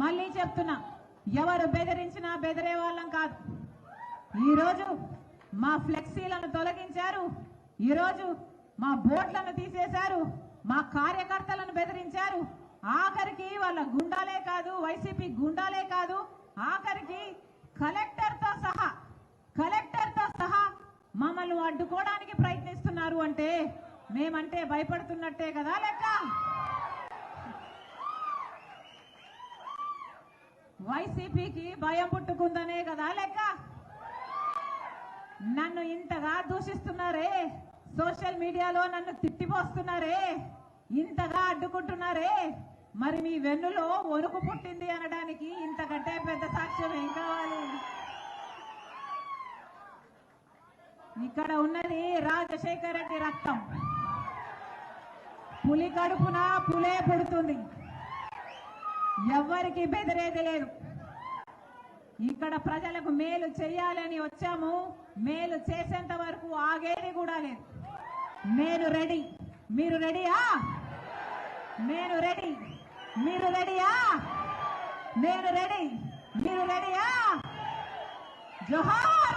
మళ్ళీ చెప్తున్నా ఎవరు బెదిరించినా బెదిరే వాళ్ళం కాదు. ఈరోజు మా ఫ్లెక్సీలను తొలగించారు ఈరోజు మా బోట్లను తీసేశారు మా కార్యకర్తలను బెదిరించారు. ఆఖరికి వాళ్ళ గుండాలే కాదు వైసీపీ గుండాలే కాదు ఆఖరికి కలెక్టర్తో సహా కలెక్టర్తో సహా మమ్మల్ని అడ్డుకోవడానికి ప్రయత్నిస్తున్నారు అంటే మేమంటే భయపడుతున్నట్టే కదా లెక్క? వైసీపీకి భయం పుట్టుకుందనే కదా లెక్క? నన్ను ఇంతగా దూషిస్తున్నారే? సోషల్ మీడియాలో నన్ను తిట్టిపోస్తున్నారే? ఇంతగా అడ్డుకుంటున్నారే? మరి మీ వెన్నులో ఒరుకు పుట్టింది అనడానికి ఇంతకంటే పెద్ద సాక్ష్యం ఏం కావాలి? ఇక్కడ ఉన్నది రాజశేఖర రెడ్డి రక్తం. పులి కడుపున పులే పుడుతుంది. ఎవరికి బెదిరేది లేదు. ఇక్కడ ప్రజలకు మేలు చేయాలని వచ్చాము. మేలు చేసేంత వరకు ఆగేది కూడా లేదు. నేను రెడీ. మీరు రెడీయా? నేను రెడీ. మీరు రెడీయా? నేను రెడీ. మీరు రెడీయా? జోహార్!